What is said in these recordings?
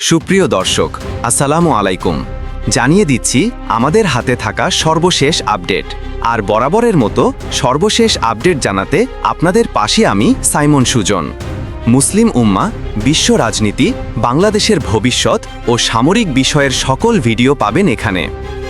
সুপ্রিয় দর্শক, আসসালামু আলাইকুম। জানিয়ে দিচ্ছি, আমাদের হাতে থাকা সর্বশেষ আপডেট। আর বরাবরের মতো সর্বশেষ আপডেট জানাতে আপনাদের পাশে আমি সাইমন সুজন। মুসলিম উম্মা, বিশ্ব রাজনীতি, বাংলাদেশের ভবিষ্যৎ ও সামরিক বিষয়ের সকল ভিডিও পাবেন এখানে।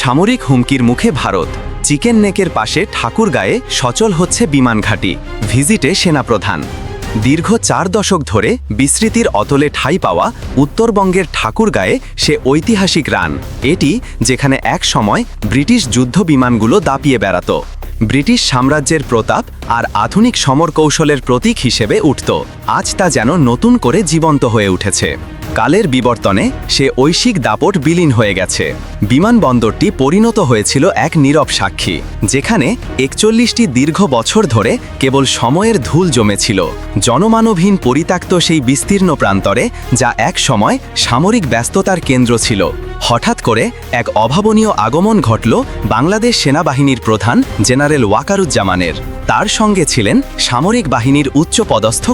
সামরিক হুমকির মুখে ভারত, চিকেন নেকের পাশে ঠাকুরগাঁয়ে সচল হচ্ছে বিমান ঘাঁটি। ভিজিটে সেনাপ্রধান। দীর্ঘ চার দশক ধরে বিস্মৃতির অতলে ঠাঁই পাওয়া উত্তরবঙ্গের ঠাকুরগাঁয়ে সে ঐতিহাসিক রান। এটি যেখানে এক সময় ব্রিটিশ যুদ্ধ বিমানগুলো দাপিয়ে বেড়াত। ব্রিটিশ সাম্রাজ্যের প্রতাপ আর আধুনিক সমর কৌশলের প্রতীক হিসেবে উঠত। আজ তা যেন নতুন করে জীবন্ত হয়ে উঠেছে। কালের বিবর্তনে সে ঐশিক দাপট বিলীন হয়ে গেছে। বিমানবন্দরটি পরিণত হয়েছিল এক নীরব সাক্ষী, যেখানে একচল্লিশটি দীর্ঘ বছর ধরে কেবল সময়ের ধুল জমেছিল। জনমানবহীন পরিত্যক্ত সেই বিস্তীর্ণ প্রান্তরে, যা এক সময় সামরিক ব্যস্ততার কেন্দ্র ছিল। হঠাৎ করে এক অভাবনীয় আগমন ঘটল বাংলাদেশ সেনাবাহিনীর প্রধান জেনারেল ওয়াকারুজ্জামানের। তার সঙ্গে ছিলেন সামরিক বাহিনীর উচ্চপদস্থ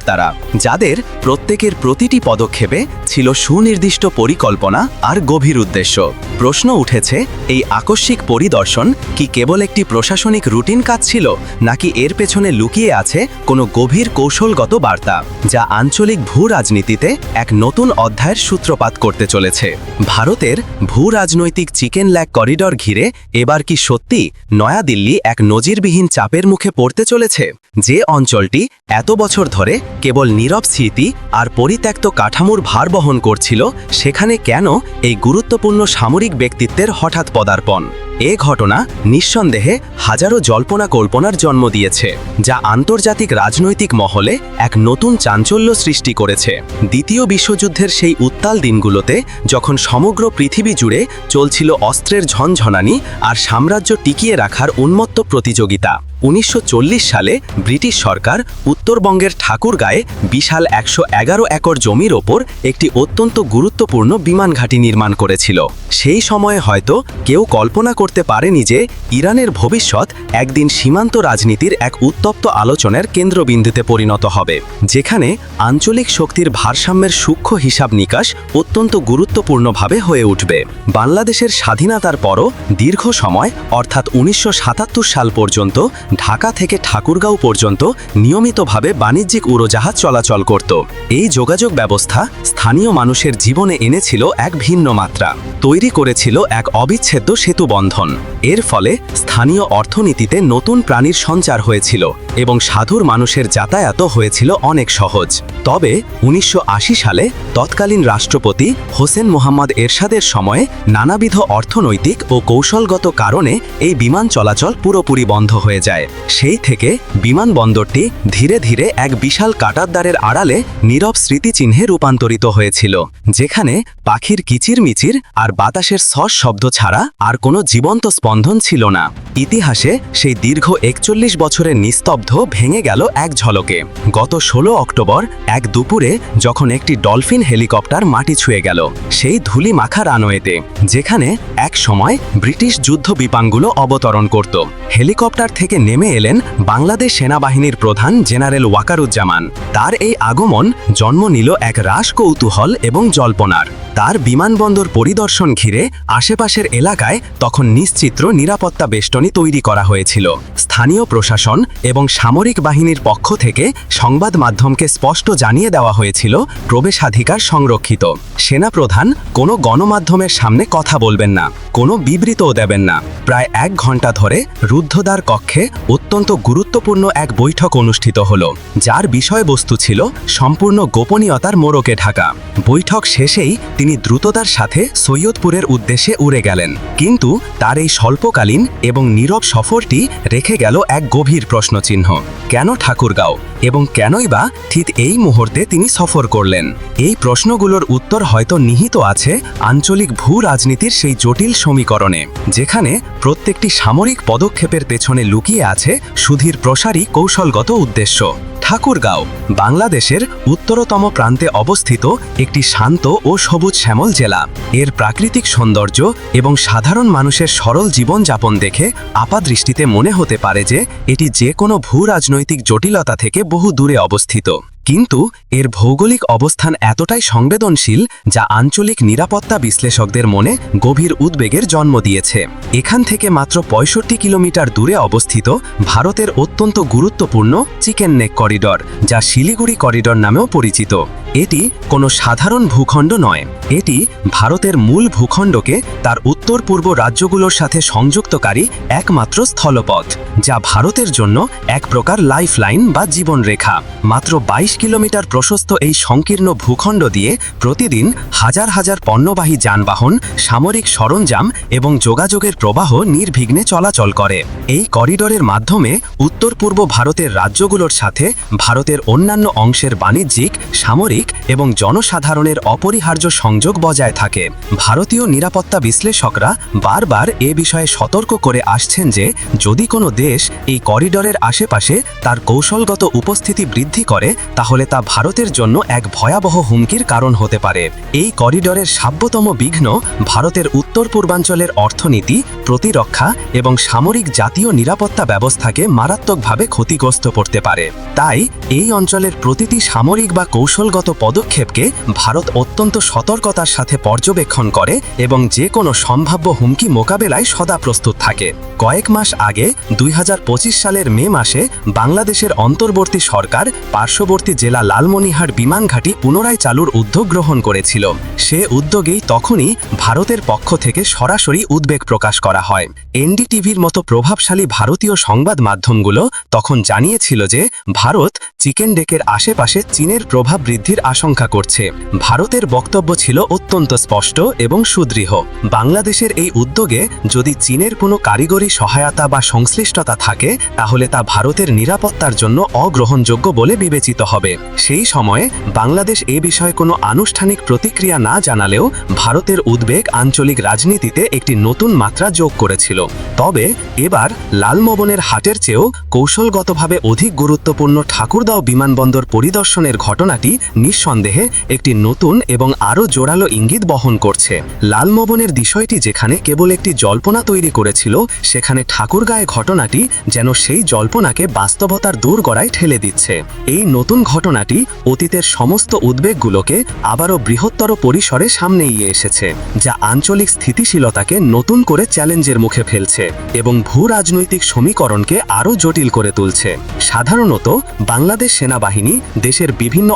কর্মকর্তারা যাদের প্রত্যেকের প্রতিটি পদক্ষেপে ছিল সুনির্দিষ্ট পরিকল্পনা আর গভীর উদ্দেশ্য। প্রশ্ন উঠেছে, এই আকস্মিক পরিদর্শন কি কেবল একটি প্রশাসনিক রুটিন কাজ ছিল, নাকি এর পেছনে লুকিয়ে আছে কোনো গভীর কৌশলগত বার্তা, যা আঞ্চলিক ভূ রাজনীতিতে এক নতুন অধ্যায়ের সূত্রপাত করতে চলেছে? ভারতের ভূ রাজনৈতিক চিকেন ল্যাক করিডর ঘিরে এবার কি সত্যি নয়াদিল্লি এক নজিরবিহীন চাপের মুখে পড়তে চলেছে? যে অঞ্চলটি এত বছর ধরে কেবল নীরব স্মৃতি আর পরিত্যক্ত কাঠামোর ভার বহন করছিল, সেখানে কেন এই গুরুত্বপূর্ণ সামরিক ব্যক্তিত্বের হঠাৎ পদার্পণ। এ ঘটনা নিঃসন্দেহে হাজারো জল্পনা কল্পনার জন্ম দিয়েছে, যা আন্তর্জাতিক রাজনৈতিক মহলে এক নতুন চাঞ্চল্য সৃষ্টি করেছে। দ্বিতীয় বিশ্বযুদ্ধের সেই উত্তাল দিনগুলোতে যখন সমগ্র পৃথিবী জুড়ে চলছিল অস্ত্রের ঝনঝনানি আর সাম্রাজ্য টিকিয়ে রাখার উন্মত্ত প্রতিযোগিতা উনিশশো চল্লিশ সালে ব্রিটিশ সরকার উত্তরবঙ্গের ঠাকুরগাঁয়ে বিশাল একশো এগারো একর জমির ওপর একটি অত্যন্ত গুরুত্বপূর্ণ বিমান ঘাঁটি নির্মাণ করেছিল। সেই সময়ে হয়তো কেউ কল্পনা করতে পারেনি যে ইরানের ভবিষ্যৎ একদিন সীমান্ত রাজনীতির এক উত্তপ্ত আলোচনার কেন্দ্রবিন্দুতে পরিণত হবে, যেখানে আঞ্চলিক শক্তির ভারসাম্যের সূক্ষ্ম হিসাব নিকাশ অত্যন্ত গুরুত্বপূর্ণভাবে হয়ে উঠবে। বাংলাদেশের স্বাধীনতার পরও দীর্ঘ সময়, অর্থাৎ উনিশশো সাতাত্তর সাল পর্যন্ত ঢাকা থেকে ঠাকুরগাঁও পর্যন্ত নিয়মিতভাবে বাণিজ্যিক উড়োজাহাজ চলাচল করত। এই যোগাযোগ ব্যবস্থা স্থানীয় মানুষের জীবনে এনেছিল এক ভিন্ন মাত্রা। তৈরি করেছিল এক অবিচ্ছেদ্য সেতুবন্ধন। এর ফলে স্থানীয় অর্থনীতিতে নতুন প্রাণীর সঞ্চার হয়েছিল। এবং সাধুর মানুষের যাতায়াতও হয়েছিল অনেক সহজ। তবে উনিশশো আশি সালে তৎকালীন রাষ্ট্রপতি হোসেন মোহাম্মদ এরশাদের সময়ে নানাবিধ অর্থনৈতিক ও কৌশলগত কারণে এই বিমান চলাচল পুরোপুরি বন্ধ হয়ে যায়। সেই থেকে বিমানবন্দরটি ধীরে ধীরে এক বিশাল কাটারদারের আড়ালে নীরব স্মৃতিচিহ্নে রূপান্তরিত হয়েছিল, যেখানে পাখির কিচিরমিচির আর বাতাসের সস শব্দ ছাড়া আর কোনো জীবন্ত স্পন্দন ছিল না। ইতিহাসে সেই দীর্ঘ একচল্লিশ বছরের নিস্তব্ধ ভেঙে গেল এক ঝলকে। গত ষোলো অক্টোবর এক দুপুরে যখন একটি ডলফিন হেলিকপ্টার মাটি ছুঁয়ে গেল, সেই ধুলি মাখা রানওয়েতে, যেখানে এক সময় ব্রিটিশ যুদ্ধ বিপাংগুলো অবতরণ করত। হেলিকপ্টার থেকে নেমে এলেন বাংলাদেশ সেনাবাহিনীর প্রধান জেনারেল ওয়াকারুজ্জামান। তার এই আগমন জন্ম নিল এক রাস কৌতূহল এবং জল্পনার। তার বিমানবন্দর পরিদর্শন ঘিরে আশেপাশের এলাকায় তখন নিশ্চিত্র নিরাপত্তা বেষ্টনী তৈরি করা হয়েছিল। স্থানীয় প্রশাসন এবং সামরিক বাহিনীর পক্ষ থেকে সংবাদ মাধ্যমকে স্পষ্ট জানিয়ে দেওয়া হয়েছিল, প্রবেশাধিকার সংরক্ষিত। সেনাপ্রধান, কোনো গণমাধ্যমের সামনে কথা বলবেন না, কোনো বিবৃতও দেবেন না। প্রায় এক ঘণ্টা ধরে রুদ্ধদ্বার কক্ষে অত্যন্ত গুরুত্বপূর্ণ এক বৈঠক অনুষ্ঠিত হল, যার বিষয়বস্তু ছিল সম্পূর্ণ গোপনীয়তার মোড়কে ঢাকা। বৈঠক শেষেই তিনি দ্রুততার সাথে সৈয়দপুরের উদ্দেশ্যে উড়ে গেলেন। কিন্তু তার এই স্বল্পকালীন এবং নীরব সফরটি রেখে গেল এক গভীর প্রশ্নচিহ্ন। কেন ঠাকুরগাঁও? এবং কেনই বা ঠিক এই মুহূর্তে তিনি সফর করলেন? এই প্রশ্নগুলোর উত্তর হয়তো নিহিত আছে আঞ্চলিক ভূ রাজনীতির সেই জটিল সমীকরণে, যেখানে প্রত্যেকটি সামরিক পদক্ষেপের পেছনে লুকিয়ে আছে সুধীর প্রসারী কৌশলগত উদ্দেশ্য। ঠাকুরগাঁও, বাংলাদেশের উত্তরতম প্রান্তে অবস্থিত একটি শান্ত ও সবুজ শ্যামল জেলা। এর প্রাকৃতিক সৌন্দর্য এবং সাধারণ মানুষের সরল জীবনযাপন দেখে আপাদৃষ্টিতে মনে হতে পারে যে এটি যে কোনো ভূ রাজনৈতিক জটিলতা থেকে বহু দূরে অবস্থিত। কিন্তু এর ভৌগোলিক অবস্থান এতটাই সংবেদনশীল যা আঞ্চলিক নিরাপত্তা বিশ্লেষকদের মনে গভীর উদ্বেগের জন্ম দিয়েছে। এখান থেকে মাত্র পঁয়ষট্টি কিলোমিটার দূরে অবস্থিত ভারতের অত্যন্ত গুরুত্বপূর্ণ চিকেন নেক করিডর, যা শিলিগুড়ি করিডর নামেও পরিচিত। এটি কোনো সাধারণ ভূখণ্ড নয়। এটি ভারতের মূল ভূখণ্ডকে তার উত্তর পূর্ব রাজ্যগুলোর সাথে সংযুক্তকারী একমাত্র স্থলপথ, যা ভারতের জন্য এক প্রকার লাইফলাইন বা জীবনরেখা। মাত্র ২২ কিলোমিটার প্রশস্ত এই সংকীর্ণ ভূখণ্ড দিয়ে প্রতিদিন হাজার হাজার পণ্যবাহী যানবাহন, সামরিক সরঞ্জাম এবং যোগাযোগের প্রবাহ নির্বিঘ্নে চলাচল করে। এই করিডরের মাধ্যমে উত্তর পূর্ব ভারতের রাজ্যগুলোর সাথে ভারতের অন্যান্য অংশের বাণিজ্যিক, সামরিক এবং জনসাধারণের অপরিহার্য সংযোগ বজায় থাকে। ভারতীয় নিরাপত্তা বিশ্লেষকরা বারবার এ বিষয়ে সতর্ক করে আসছেন যে, যদি কোনো দেশ এই করিডরের আশেপাশে তার কৌশলগত উপস্থিতি বৃদ্ধি করে, তাহলে তা ভারতের জন্য এক ভয়াবহ হুমকির কারণ হতে পারে। এই করিডরের সাব্যতম বিঘ্ন ভারতের উত্তর পূর্বাঞ্চলের অর্থনীতি, প্রতিরক্ষা এবং সামরিক জাতীয় নিরাপত্তা ব্যবস্থাকে মারাত্মকভাবে ক্ষতিগ্রস্ত করতে পারে। তাই এই অঞ্চলের প্রতিটি সামরিক বা কৌশলগত পদক্ষেপকে ভারত অত্যন্ত সতর্কতার সাথে পর্যবেক্ষণ করে এবং যে কোনো সম্ভাব্য হুমকি মোকাবেলায় সদা প্রস্তুত থাকে। কয়েক মাস আগে, দুই হাজার পঁচিশ সালের মে মাসে বাংলাদেশের অন্তর্বর্তী সরকার পার্শ্ববর্তী জেলা লালমনিহার বিমান ঘাঁটি পুনরায় চালুর উদ্যোগ গ্রহণ করেছিল। সে উদ্যোগেই তখনই ভারতের পক্ষ থেকে সরাসরি উদ্বেগ প্রকাশ করা হয়। এনডিটিভির মতো প্রভাবশালী ভারতীয় সংবাদ মাধ্যমগুলো তখন জানিয়েছিল যে, ভারত চিকেন ডেকের আশেপাশে চীনের প্রভাব বৃদ্ধির আশঙ্কা করছে। ভারতের বক্তব্য ছিল অত্যন্ত স্পষ্ট এবং সুদৃঢ়। বাংলাদেশের এই উদ্যোগে যদি চীনের কোনো কারিগরি সহায়তা বা সংশ্লিষ্টতা থাকে, তাহলে তা ভারতের নিরাপত্তার জন্য অগ্রহণযোগ্য বলে বিবেচিত হবে। সেই সময়ে বাংলাদেশ এ বিষয়ে কোনো আনুষ্ঠানিক প্রতিক্রিয়া না জানালেও ভারতের উদ্বেগ আঞ্চলিক রাজনীতিতে একটি নতুন মাত্রা যোগ করেছিল। তবে এবার লালমবনের হাটের চেয়েও কৌশলগতভাবে অধিক গুরুত্বপূর্ণ ঠাকুরদাও বিমানবন্দর পরিদর্শনের ঘটনাটি নিঃসন্দেহে একটি নতুন এবং আরও জোরালো ইঙ্গিত বহন করছে। লালমবনের বিষয়টি যেখানে কেবল একটি জল্পনা তৈরি করেছিল, সেখানে ঠাকুরগাঁয়ে ঘটনাটি যেন সেই জল্পনাকে বাস্তবতার দূর গড়ায় ঠেলে দিচ্ছে। এই নতুন ঘটনাটি অতীতের সমস্ত উদ্বেগগুলোকে আবারও বৃহত্তর পরিসরে সামনে ইয়ে এসেছে, যা আঞ্চলিক স্থিতিশীলতাকে নতুন করে চ্যালেঞ্জের মুখে ফেলছে এবং ভূ রাজনৈতিক সমীকরণকে আরও জটিল করে তুলছে। সাধারণত বাংলাদেশ সেনাবাহিনী দেশের বিভিন্ন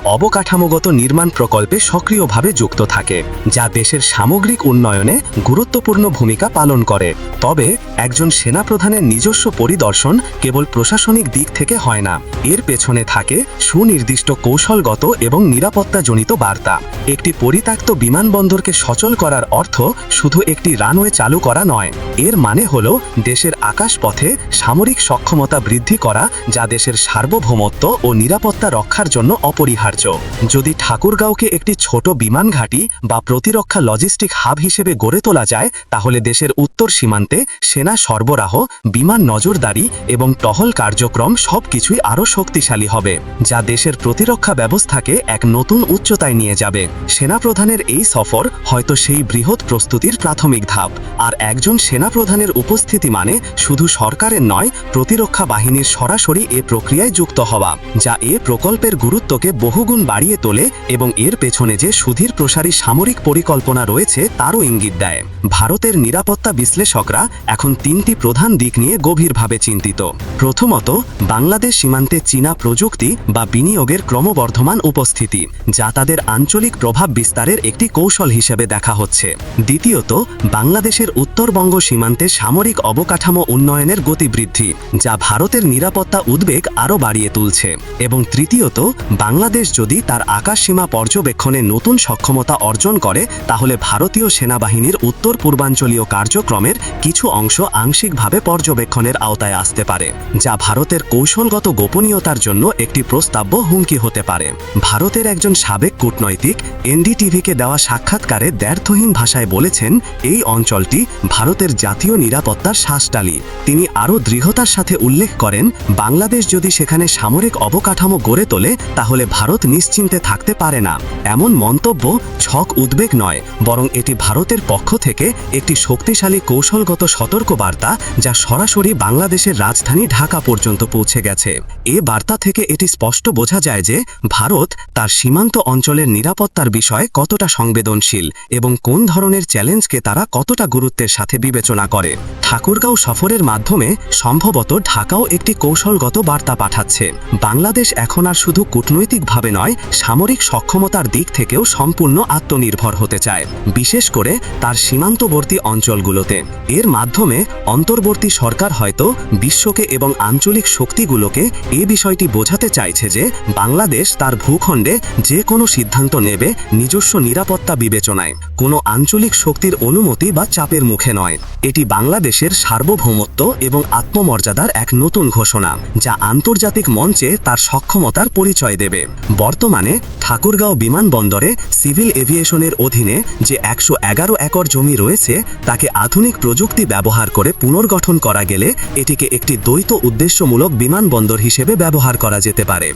অবকাঠামোগত নির্মাণ প্রকল্পে সক্রিয়ভাবে যুক্ত থাকে, যা দেশের সামগ্রিক উন্নয়নে গুরুত্বপূর্ণ ভূমিকা পালন করে। তবে, একজন সেনাপ্রধানের নিজস্ব পরিদর্শন কেবল প্রশাসনিক দিক থেকে হয় না, এর পেছনে থাকে সুনির্দিষ্ট কৌশলগত এবং নিরাপত্তাজনিত বার্তা। একটি পরিত্যক্ত বিমানবন্দরকে সচল করার অর্থ শুধু একটি রানওয়ে চালু করা নয়, এর মানে হল দেশের আকাশপথে সামরিক সক্ষমতা বৃদ্ধি করা, যা দেশের সার্বভৌমত্ব ও নিরাপত্তা রক্ষার জন্য অপরিহার্য। যদি ঠাকুরগাঁওকে একটি ছোট বিমান ঘাঁটি বা প্রতিরক্ষা লজিস্টিক হাব হিসেবে গড়ে তোলা যায়, তাহলে দেশের উত্তর সীমান্তে সেনা সরবরাহ, বিমান নজরদারি এবং টহল কার্যক্রম সবকিছুই আরও শক্তিশালী হবে, যা দেশের প্রতিরক্ষা ব্যবস্থাকে এক নতুন উচ্চতায় নিয়ে যাবে। সেনাপ্রধানের এই সফর হয়তো সেই বৃহৎ প্রস্তুতির প্রাথমিক ধাপ। আর একজন সেনাপ্রধানের উপস্থিতি মানে শুধু সরকারের নয়, প্রতিরক্ষা বাহিনীর সরাসরি এ প্রক্রিয়ায় যুক্ত হওয়া, যা এ প্রকল্পের গুরুত্বকে বহুগুণ বাড়িয়ে তোলে এবং এর পেছনে যে সুধীর প্রসারী সামরিক পরিকল্পনা রয়েছে তারও ইঙ্গিত দেয়। ভারতের নিরাপত্তা বিশ্লেষকরা এখন তিনটি প্রধান দিক নিয়ে গভীরভাবে চিন্তিত। প্রথমত, বাংলাদেশ সীমান্তে চীনা প্রযুক্তি বা বিনিয়োগের ক্রমবর্ধমান উপস্থিতি, যা তাদের আঞ্চলিক প্রভাব বিস্তারের একটি কৌশল হিসেবে দেখা হচ্ছে। দ্বিতীয়ত, বাংলাদেশের উত্তরবঙ্গ সীমান্তে সামরিক অবকাঠামো উন্নয়নের গতি বৃদ্ধি যা ভারতের নিরাপত্তা উদ্বেগ আরও বাড়িয়ে তুলছে। এবং তৃতীয়ত, বাংলাদেশ যদি তার আকাশ সীমা পর্যবেক্ষণে নতুন সক্ষমতা অর্জন করে, তাহলে ভারতীয় সেনাবাহিনীর উত্তর পূর্বাঞ্চলীয় কার্যক্রমের কিছু অংশ আংশিকভাবে পর্যবেক্ষণের আওতায় আসতে পারে, যা ভারতের কৌশলগত গোপনীয়তার জন্য একটি প্রস্তাব্য হুমকি হতে পারে। ভারতের একজন সাবেক কূটনৈতিক এনডিটিভিকে দেওয়া সাক্ষাৎকারে দ্ব্যর্থহীন ভাষায় বলেছেন, এই অঞ্চলটি ভারতের জাতীয় নিরাপত্তার শ্বাসটালি। তিনি আরও দৃঢ়তার সাথে উল্লেখ করেন, বাংলাদেশ যদি সেখানে সামরিক অবকাঠামো গড়ে তোলে, তাহলে ভারত নিশ্চিন্তে শান্তিতে থাকতে পারে না। এমন মন্তব্য ছক উদ্বেগ নয়, বরং এটি ভারতের পক্ষ থেকে একটি শক্তিশালী কৌশলগত সতর্কবার্তা যা সরাসরি বাংলাদেশের রাজধানী ঢাকা পর্যন্ত পৌঁছে গেছে। এ বার্তা থেকে এটি স্পষ্ট বোঝা যায় যে ভারত তার সীমান্ত অঞ্চলের নিরাপত্তার বিষয়ে কতটা সংবেদনশীল এবং কোন ধরনের চ্যালেঞ্জকে তারা কতটা গুরুত্বের সাথে বিবেচনা করে। ঠাকুরগাঁও সফরের মাধ্যমে সম্ভবত ঢাকাও একটি কৌশলগত বার্তা পাঠাচ্ছে। বাংলাদেশ এখন আর শুধু কূটনৈতিকভাবে নয় সামরিক সক্ষমতার দিক থেকেও সম্পূর্ণ আত্মনির্ভর হতে চায়, বিশেষ করে তার সীমান্তবর্তী অঞ্চলগুলোতে। এর মাধ্যমে অন্তর্বর্তী সরকার হয়তো বিশ্বকে এবং আঞ্চলিক শক্তিগুলোকে এ বিষয়টি বোঝাতে চাইছে যে বাংলাদেশ তার ভূখণ্ডে যে কোনো সিদ্ধান্ত নেবে নিজস্ব নিরাপত্তা বিবেচনায়, কোনো আঞ্চলিক শক্তির অনুমতি বা চাপের মুখে নয়। এটি বাংলাদেশের সার্বভৌমত্ব এবং আত্মমর্যাদার এক নতুন ঘোষণা, যা আন্তর্জাতিক মঞ্চে তার সক্ষমতার পরিচয় দেবে। বর্তমানে ঠাকুরগাঁও বিমানবন্দরে সিভিল এভিয়েশনের অধীনে যে একশো এগারো একর জমি রয়েছে, তাকে আধুনিক প্রযুক্তি ব্যবহার করে পুনর্গঠন করা গেলে এটিকে একটি দ্বৈত উদ্দেশ্যমূলক বিমানবন্দর হিসেবে ব্যবহার করা যেতে পারে।